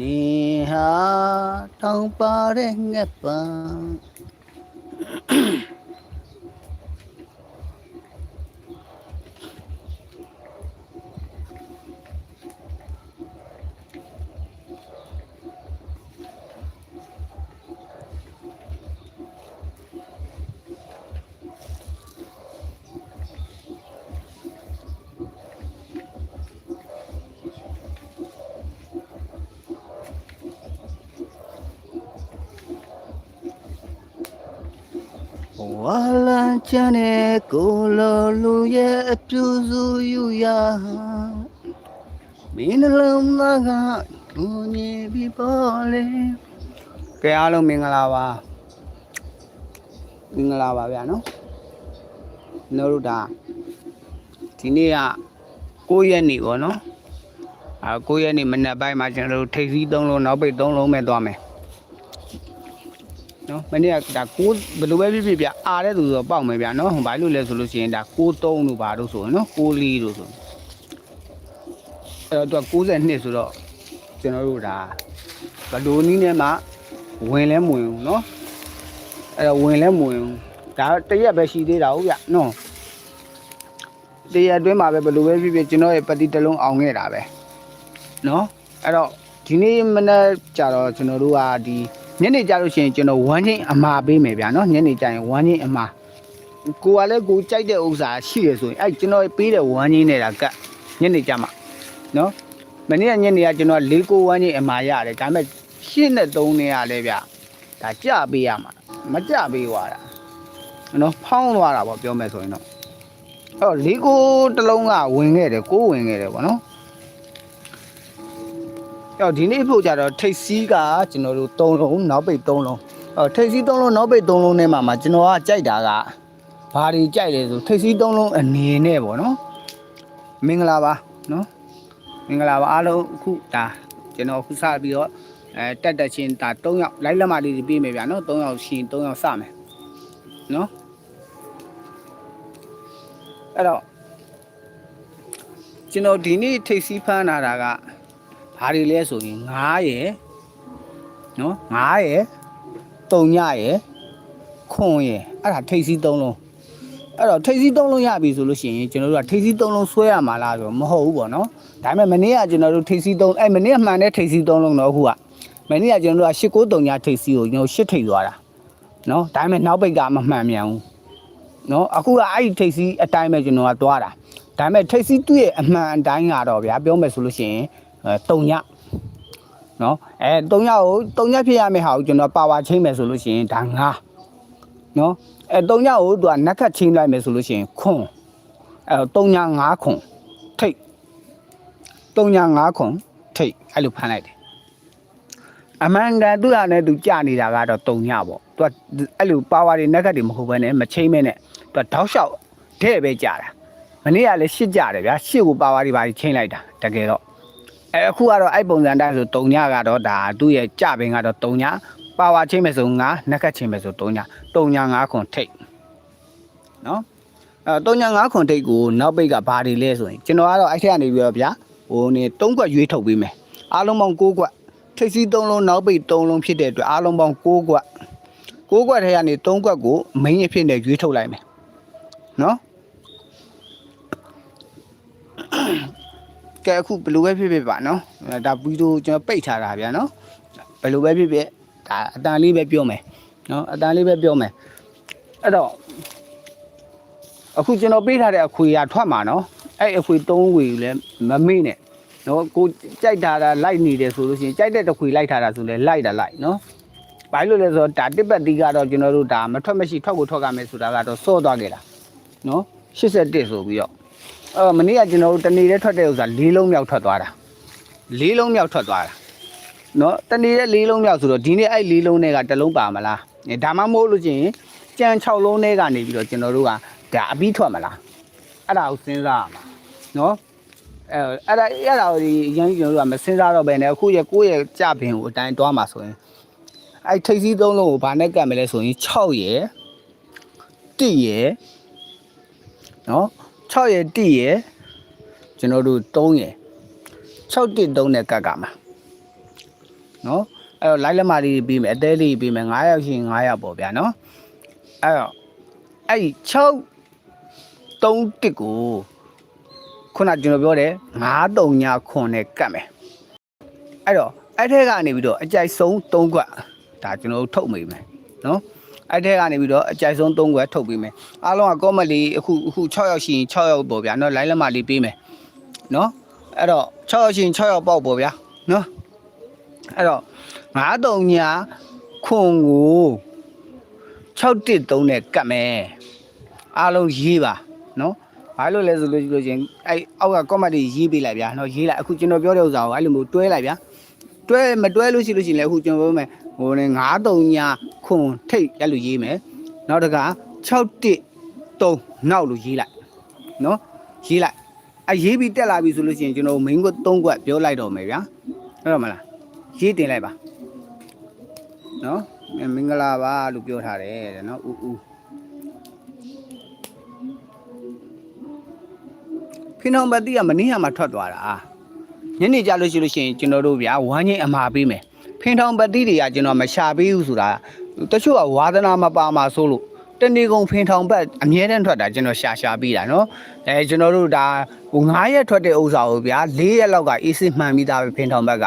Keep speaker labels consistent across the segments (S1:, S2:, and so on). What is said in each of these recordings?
S1: နေဟာတော ဝါလန်ချန်တဲ့ကိုလိုလူရဲ့အပြူစုယူရမင်းနှလုံးသားကကိုညင်ပြီးပေါ်လေကဲအားလုံးမင်္ဂလာပါမင်္ဂလာပါဗျာနော်ကျွန်တော်တို့ဒါဒီနေ့က9ရက်နေ့ပေါ့နော်အာ9ရက်နေ့မနက်ပိုင်းမှာကျွန်တော်တို့ထိပ်စီး3လုံးနောက်ပိတ်3လုံးမဲ့သွားမယ် နော်မနေ့ကဒါ6ဘယ်လိုပဲဖြစ်ဖြစ်ဗျအားတဲ့သူဆိုတော့ပေါက်မယ်ဗျနော်ဘာလို့လဲဆိုလို့ရှိရင်ဒါ63လို့ပါလို့ဆိုရင်နော်64လို့ဆိုအဲ့တော့သူက62ဆိုတော့ကျွန်တော်တို့ဒါဘယ်လိုနည်းနဲ့မှဝင်လဲမဝင်ဘူးနော်အဲ့တော့ဝင်လဲမဝင်ဘူးဒါတရက်ပဲရှိသေးတာဟုတ်ဗျနော်တရက်အတွင်းမှာပဲဘယ်လိုပဲဖြစ်ဖြစ်ကျွန်တော်ရဲ့ပတိတစ်လုံးအောင်ခဲ့တာပဲနော်အဲ့တော့ဒီနေ့မနေ့ကျတော့ကျွန်တော်တို့ကဒီ ညနေကျလို့ရှိရင်ကျွန်တော်ဝမ်းချင်းအမာပေးမယ်ဗျာနော်ညနေကျရင်ဝမ်းချင်းအမာကိုကလည်းကိုကြိုက်တဲ့ဥစ္စာရှိရဆိုရင်အဲ့ကျွန်တော်ပေးတဲ့ဝမ်းချင်းနေတာကညနေကျမှနော်မနေ့ကညနေကကျွန်တော်၄ကိုဝမ်းချင်းအမာရတယ်ဒါပေမဲ့ရှင်းနဲ့၃နေရလဲဗျဒါကြပေးရမှာမကြပေးသွားတာနော်ဖောင်းသွားတာပေါ့ပြောမယ်ဆိုရင်တော့အဲ့တော့၄ကိုတစ်လုံးကဝင်ခဲ့တယ်ကိုဝင်ခဲ့တယ်ပေါ့နော် အဲ့တော့ဒီနေ့ဖို့ကြတော့ထိတ်စီးကကျွန်တော်တို့3လုံးနောက်ပိတ်3လုံးအော်ထိတ်စီး3လုံးနောက်ပိတ်3လုံးထဲမှာမှာကျွန်တော်ကကြိုက်တာကဘာတွေကြိုက်လဲဆိုထိတ်စီး3လုံးအနေနဲ့ပေါ့နော်မင်္ဂလာပါနော်မင်္ဂလာပါအားလုံးအခုဒါကျွန်တော်အခုစပြီးတော့အဲတက်တက်ချင်းဒါ3ယောက်လိုက်လက်မလေးတွေပြေးမယ်ဗျာနော်3ယောက်ရှင်3ယောက်စမယ်နော်အဲ့တော့ကျွန်တော်ဒီနေ့ထိတ်စီးဖမ်းလာတာက ဘာတွေလဲဆိုရင်9ရယ်နော်9ရယ်3ညရယ်ခွန်ရယ်အဲ့ဒါထိပ်စီး3လုံးအဲ့တော့ထိပ်စီး3လုံးရပြီဆိုလို့ရှိရင်ကျွန်တော်တို့ကထိပ်စီး3လုံးဆွဲရမှာလားဆိုတော့မဟုတ်ဘူးပေါ့နော်ဒါပေမဲ့မနေ့ကကျွန်တော်တို့ထိပ်စီး3အဲ့မနေ့ကမှန်တဲ့ထိပ်စီး3လုံးတော့အခုကမနေ့ကကျွန်တော်တို့က8 9 3ညထိပ်စီးကိုကျွန်တော်8ထိပ်သွားတာနော်ဒါပေမဲ့နောက်ပိတ်ကမမှန်မြန်ဘူးနော်အခုကအဲ့ဒီထိပ်စီးအတိုင်းပဲကျွန်တော်ကသွားတာဒါပေမဲ့ထိပ်စီးသူ့ရဲ့အမှန်အတိုင်းကတော့ဗျာပြောမယ်ဆိုလို့ရှိရင် အဲ3ညနော်အဲ3ညကို3ညဖြစ်ရမယ့်ဟာကိုကျွန်တော်ပါဝါချင်းမယ်ဆိုလို့ရှိရင်ဒါ9နော်အဲ3ညကိုသူကနက်ခတ်ချင်းလိုက်မယ်ဆိုလို့ရှိရင်ခွန်အဲ3ည9ခွန်ထိတ်3ည9ခွန်ထိတ်အဲ့လိုဖမ်းလိုက်တယ်အမှန်တန်သူ့ဟာနဲ့သူကြနေတာကတော့3ညပေါ့သူကအဲ့လိုပါဝါတွေနက်ခတ်တွေမဟုတ်ဘဲနဲ့မချင်းမဲနဲ့သူကတောက်လျှောက်တဲ့ပဲကြတာမနေ့ကလည်းရှစ်ကြတယ်ဗျာရှစ်ကိုပါဝါတွေပါချင်းလိုက်တာတကယ်တော့ အဲအခုကတော့အဲ့ပုံစံတိုင်းဆို3ညကတော့ဒါသူ့ရဲ့ကြပင်ကတော့3ညပါဝါချင်းမယ်ဆို9နက်ခတ်ချင်းမယ်ဆို3ည3ည9ခွန်ထိတ်နော်အဲ3ည9ခွန်ထိတ်ကိုနောက်ပိတ်ကဘာတွေလဲဆိုရင်ကျွန်တော်ကတော့အဲ့ထက်ကနေပြီးတော့ဗျာဟိုနေ3ကွက်ရွေးထုတ်ပေးမယ်အားလုံးပေါင်း6ကွက်ထိတ်စီ3လုံးနောက်ပိတ်3လုံးဖြစ်တဲ့အတွက်အားလုံးပေါင်း6ကွက်6ကွက်ထဲကနေ3ကွက်ကိုမင်းအဖြစ်နဲ့ရွေးထုတ်လိုက်မယ်နော် ကဲအခုဘယ်လိုပဲဖြစ်ဖြစ်ပါနော်အဲဒါဗီဒီယိုကျွန်တော်ပိတ်ထားတာဗျာနော်ဘယ်လိုပဲဖြစ်ဖြစ်ဒါအတန်လေးပဲပြောမယ်နော်အတန်လေးပဲပြောမယ်အဲ့တော့အခုကျွန်တော်ပေးထားတဲ့အခွေရထွက်မှာနော်အဲ့အခွေ၃ဝေလည်းမမေ့နဲ့နော်ကိုကြိုက်တာလိုက်နေတယ်ဆိုလို့ရှိရင်ကြိုက်တဲ့တစ်ခွေလိုက်ထားတာဆိုလဲလိုက်တာလိုက်နော်ဘာလို့လဲဆိုတော့ဒါတစ်ပတ်တီးကတော့ကျွန်တော်တို့ဒါမထွက်မရှိထွက်ကိုထွက်ကမယ်ဆိုတာကတော့စော့သွားခဲ့တာနော်81ဆိုပြီးတော့ အဲ့မနေ့ကကျွန်တော်တို့တနေ့တည်းထွက်တဲ့ဥစ္စာ၄လုံးမြောက်ထွက်သွားတာ၄လုံးမြောက်ထွက်သွားတာနော်တနေ့တည်း၄လုံးမြောက်ဆိုတော့ဒီနေ့အဲ့၄လုံးနဲ့ကတစ်လုံးပါမလားဒါမှမဟုတ်လို့ချင်းကြံ6လုံးနဲ့ကနေပြီးတော့ကျွန်တော်တို့ကဒါအပြီးထွက်မလားအဲ့ဒါကိုစဉ်းစားရမှာနော်အဲအဲ့ဒါအဲ့ဒါကိုအရင်ကျွန်တော်တို့ကမစဉ်းစားတော့ပဲねအခုရဲ့ကိုယ့်ရဲ့ကြပင်ကိုအတိုင်းတွားမှာဆိုရင်အဲ့ထိပ်စီးသုံးလုံးကိုဘာနဲ့ကတ်မလဲဆိုရင်6ရယ်1ရယ်နော် 6ရယ်1ရယ်ကျွန်တော်တို့3ရယ်6 1 3နဲ့ကတ်ကမှာနော်အဲ့တော့လိုက်လက်မလေးပြီးမယ်အသေးလေးပြီးမယ်9ယောက်ရှိရင်9ယောက်ပေါ့ဗျာနော်အဲ့တော့အဲ့6 3တစ်ကိုခုနကျွန်တော်ပြောတယ်9တုံညာခွန်နဲ့ကတ်မယ်အဲ့တော့အဲ့ထက်ကနေပြီးတော့အကြိုက်ဆုံး3ခွက်ဒါကျွန်တော်တို့ထုတ်မိမယ်နော် အဲ့ထက်ကနေပြီးတော့အကြိုက်ဆုံး3ခွက်ထုတ်ပြီးမယ်အားလုံးကကောမလေးအခုအခု6ယောက်ရှိရင်6ယောက်ပေါ့ဗျာနော်လိုင်းလက်မလေးပေးမယ်နော်အဲ့တော့6ယောက်ရှိရင်6ယောက်ပေါက်ပေါ့ဗျာနော်အဲ့တော့9တုံညာခွန်ကို613နဲ့ကတ်မယ်အားလုံးရေးပါနော်ဘာလို့လဲဆိုလို့ရှိလို့ချင်းအဲ့အောက်က comment တွေရေးပေးလိုက်ဗျာနော်ရေးလိုက်အခုကျွန်တော်ပြောတဲ့ဥစ္စာကိုအဲ့လိုမျိုးတွဲလိုက်ဗျာတွဲမတွဲလို့ရှိလို့ရှိရင်လည်းအခုကျွန်တော်ပြောမယ် ဟိုနေ93ညာခွန်ထိတ်အဲ့လိုရေးမယ်နောက်တက613နောက်လို့ရေးလိုက်နော်ရေးလိုက်အရေးပြီးတက်လာပြီဆိုလို့ရှိရင်ကျွန်တော် main ကို3ခွက်ပြောလိုက်တော့မယ်ဗျာဟုတ်တော့မလားရေးတင်လိုက်ပါနော်မင်္ဂလာပါလို့ပြောထားတယ်တဲ့နော်ဦးဦးဖင်ထောင်ပတ်တိကမနေ့ကမှထွက်သွားတာညနေကြလို့ရှိလို့ရှိရင်ကျွန်တော်တို့ဗျာဝမ်းငိမ့်အမှာပေးမယ် ဖင်ထောင်ပတိတွေကကျွန်တော်မရှာပေးဘူးဆိုတာတချို့ကဝါသနာမပါမှာဆိုလို့တနေကုန်ဖင်ထောင်ပတ်အမြဲတမ်းထွက်တာကျွန်တော်ရှာရှာပြီးတာနော်အဲကျွန်တော်တို့ဒါ9ရက်ထွက်တဲ့ဥစ္စာကိုဗျာ4ရက်လောက်ကအေးစစ်မှန်ပြီးသားပဲဖင်ထောင်ဘက်က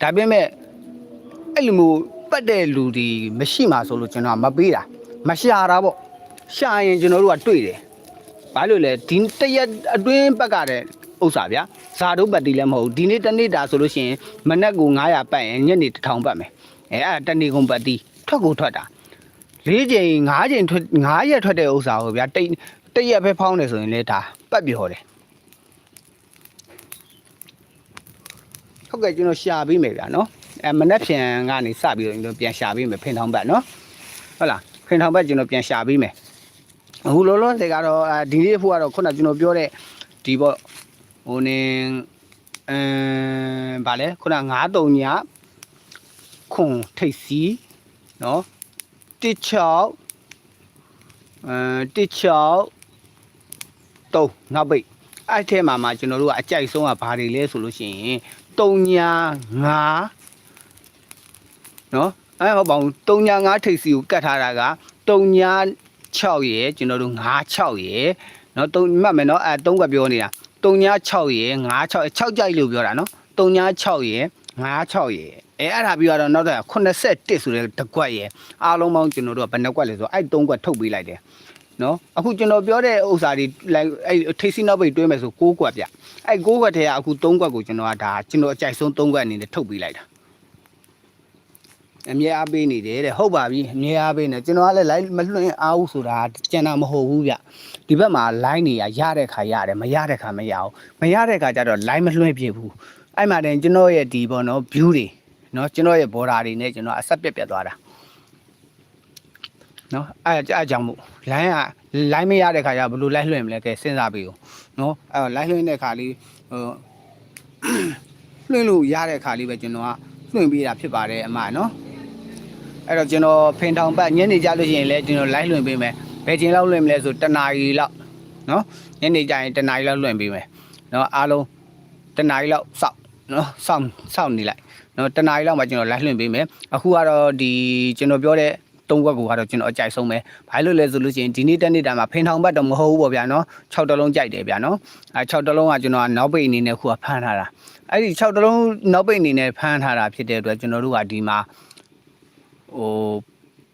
S1: ဒါပေမဲ့အဲ့လိုမျိုးပတ်တဲ့လူတွေမရှိမှဆိုလို့ကျွန်တော်မပေးတာမရှာတာပေါ့ရှာရင်ကျွန်တော်တို့ကတွေ့တယ်ဘာလို့လဲဒီတရက်အတွင်းဘက်ကတဲ့ဥစ္စာဗျာ ဇာတို့ပတ်တီလည်းမဟုတ်ဘူးဒီနေ့တစ်နေ့တာဆိုလို့ရှိရင်မနက်ကို900ပတ်ရင်ညနေ1000ပတ်မယ်အဲအဲ့ဒါတစ်နေ့ကုန်ပတ်တီထွက်ကိုထွက်တာ၄ချိန်၅ချိန်ထွက်9ရက်ထွက်တဲ့ဥစ္စာကိုဗျာတိတ်တစ်ရက်ပဲဖောင်းတယ်ဆိုရင်လေဒါပတ်ပြောတယ်ဟုတ်ကဲ့ကျွန်တော်ရှာပေးမယ်ဗျာနော်အဲမနက်ဖြန်ကနေစပြီးတော့ကျွန်တော်ပြန်ရှာပေးမယ်ဖင်ထောင်ပတ်နော်ဟုတ်လားဖင်ထောင်ပတ်ကျွန်တော်ပြန်ရှာပေးမယ်အခုလောလောဆယ်ကတော့အာဒီနေ့ဖို့ကတော့ခုနကကျွန်တော်ပြောတဲ့ဒီပေါ့ ဟိုနင်းအမ်ဗာလဲခုန939ညခွန်ထိတ်စီနော်16အဲ16တုံးနောက်ပိတ်အဲ့ထဲမှာမှာကျွန်တော်တို့ကအကြိုက်ဆုံးကဘာတွေလဲဆိုလို့ရှိရင်တုံညာ9နော်အဲဟုတ်ပါဘူးတုံညာ9ထိတ်စီကိုကတ်ထားတာကတုံညာ6ရယ်ကျွန်တော်တို့9 6ရယ်နော်တုံမှတ်မယ်နော်အဲ3ကပြောနေတာ 396ရယ်96 6ကြိုက်လို့ပြောတာနော်396ရယ်96ရယ်အဲအဲ့ဒါပြီးတော့နောက်တော့81ဆိုတဲ့တကွက်ရယ်အားလုံးပေါင်းကျွန်တော်တို့ကဘယ်နှကွက်လဲဆိုတော့အဲ့3ကွက်ထုတ်ပေးလိုက်တယ်နော်အခုကျွန်တော်ပြောတဲ့ဥစ္စာတွေအဲ့ထိစီနောက်ပိတ်တွဲမယ်ဆို6ကွက်ပြအဲ့6ကွက်ထဲကအခု3ကွက်ကိုကျွန်တော်ကဒါကျွန်တော်အကြိုက်ဆုံး3ကွက်အနေနဲ့ထုတ်ပေးလိုက်တာ အမြဲအားပေးနေတယ်တဲ့ဟုတ်ပါပြီအမြဲအားပေးနေကျွန်တော်ကလည်း line မလွှင့်အားဘူးဆိုတာကျန်တာမဟုတ်ဘူးဗျဒီဘက်မှာ line နေရရတဲ့ခါရတယ်မရတဲ့ခါမရဘူးမရတဲ့ခါကျတော့ line မလွှင့်ပြဘူးအဲ့မှာတင်ကျွန်တော်ရဲ့ဒီပေါ့နော် view တွေနော်ကျွန်တော်ရဲ့ border တွေနဲ့ကျွန်တော်အဆက်ပြက်ပြက်သွားတာနော်အဲ့အဲ့ကြောင့်မို့ line က line မရတဲ့ခါကျဘယ်လို line လွှင့်မလဲကဲစဉ်းစားပေးဦးနော်အဲ့တော့ line လွှင့်တဲ့ခါလေးဟိုလွှင့်လို့ရတဲ့ခါလေးပဲကျွန်တော်ကလွှင့်ပေးတာဖြစ်ပါတယ်အမနော် အဲ့တော့ကျွန်တော်ဖင်ထောင်ပတ်ညနေကြလို့ရှိရင်လည်းကျွန်တော် live လွှင့်ပေးမယ်ဘယ်ချိန်လောက်လွှင့်မလဲဆိုတနာရီလောက်နော်ညနေကျရင်တနာရီလောက်လွှင့်ပေးမယ်နော်အားလုံးတနာရီလောက်စောက်နော်စောင့်စောင့်နေလိုက်နော်တနာရီလောက်မှကျွန်တော် live လွှင့်ပေးမယ်အခုကတော့ဒီကျွန်တော်ပြောတဲ့သုံးခွက်ကိုကတော့ကျွန်တော်အကြိုက်ဆုံးပဲဘာလို့လဲဆိုလို့ရှိရင်ဒီနေ့တက်နေတာမှာဖင်ထောင်ပတ်တော့မဟုတ်ဘူးပေါ့ဗျာနော်6တလုံးကြိုက်တယ်ဗျာနော်အဲ6တလုံးကကျွန်တော်ကနောက်ပိတ်အနေနဲ့ခုကဖမ်းထားတာအဲ့ဒီ6တလုံးနောက်ပိတ်အနေနဲ့ဖမ်းထားတာဖြစ်တဲ့အတွက်ကျွန်တော်တို့ကဒီမှာ ဟို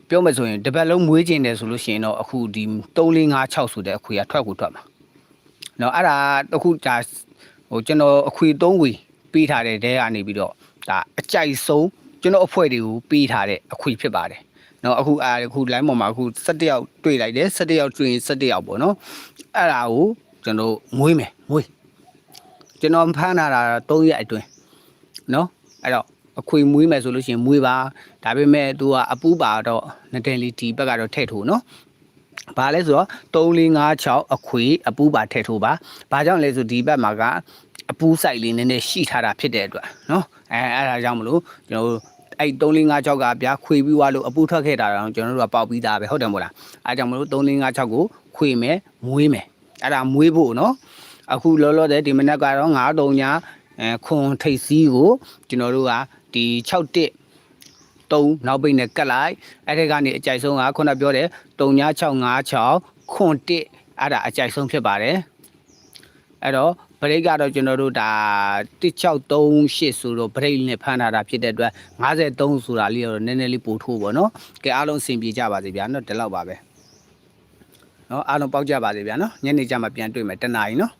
S1: ပြောမယ်ဆိုရင်တစ်ပတ်လုံးမွေးကျင်တယ်ဆိုလို့ရှိရင်တော့အခုဒီ3 4 5 6ဆိုတဲ့အခွေကထွက်ကိုထွက်မှာเนาะအဲ့ဒါအခုဒါဟိုကျွန်တော်အခွေ3ဝေပေးထားတဲ့တဲကနေပြီးတော့ဒါအကြိုက်ဆုံးကျွန်တော်အဖွဲ့တွေကိုပေးထားတဲ့အခွေဖြစ်ပါတယ်เนาะအခုအာအခု line ပေါ်မှာအခု17ယောက်တွေ့လိုက်တယ်17ယောက်တွေ့ရင်17ယောက်ပေါ့เนาะအဲ့ဒါကိုကျွန်တော်မွေးမယ်မွေးကျွန်တော်ဖမ်းလာတာ3ရက်အတွင်းเนาะအဲ့တော့ အခွေမွေးမယ်ဆိုလို့ရှိရင်မွေးပါဒါပေမဲ့ तू ကအပူပါတော့နတန်လီဒီဘက်ကတော့ထည့်ထိုးနော်ဘာလဲဆိုတော့3 4 5 6အခွေအပူပါထည့်ထိုးပါဘာကြောင့်လဲဆိုဒီဘက်မှာကအပူဆိုင်လေးနည်းနည်းရှိထားတာဖြစ်တဲ့အတွက်နော်အဲအဲ့ဒါကြောင့်မလို့ကျွန်တော်တို့အဲ့3 4 5 6ကဗျာခွေပြီးွားလို့အပူထွက်ခဲ့တာတော့ကျွန်တော်တို့ကပေါက်ပြီးသားပဲဟုတ်တယ်မို့လားအဲကြောင့်မလို့3 4 5 6ကိုခွေမယ်မွေးမယ်အဲ့ဒါမွေးဖို့နော်အခုလောလောဆယ်ဒီမနက်ကတော့9 3ညအဲခွန်ထိတ်စည်းကိုကျွန်တော်တို့က ဒီ61 3နောက်ပိတ်နဲ့ကတ်လိုက်အဲ့ဒီကနေအကြိုက်ဆုံးကခုနပြောတယ်39656ခွန်1အဲ့ဒါအကြိုက်ဆုံးဖြစ်ပါတယ်အဲ့တော့ဘရိတ်ကတော့ကျွန်တော်တို့ဒါ1638ဆိုတော့ဘရိတ်နဲ့ဖမ်းထားတာဖြစ်တဲ့အတွက်53ဆိုတာလေးတော့နည်းနည်းလေးပိုထိုးပေါ့နော်ကဲအားလုံးစင်ပြေကြပါစေဗျာနော်ဒီလောက်ပါပဲနော်အားလုံးပေါက်ကြပါစေဗျာနော်ညနေကျမှပြန်တွေ့မယ်တနားရီနော်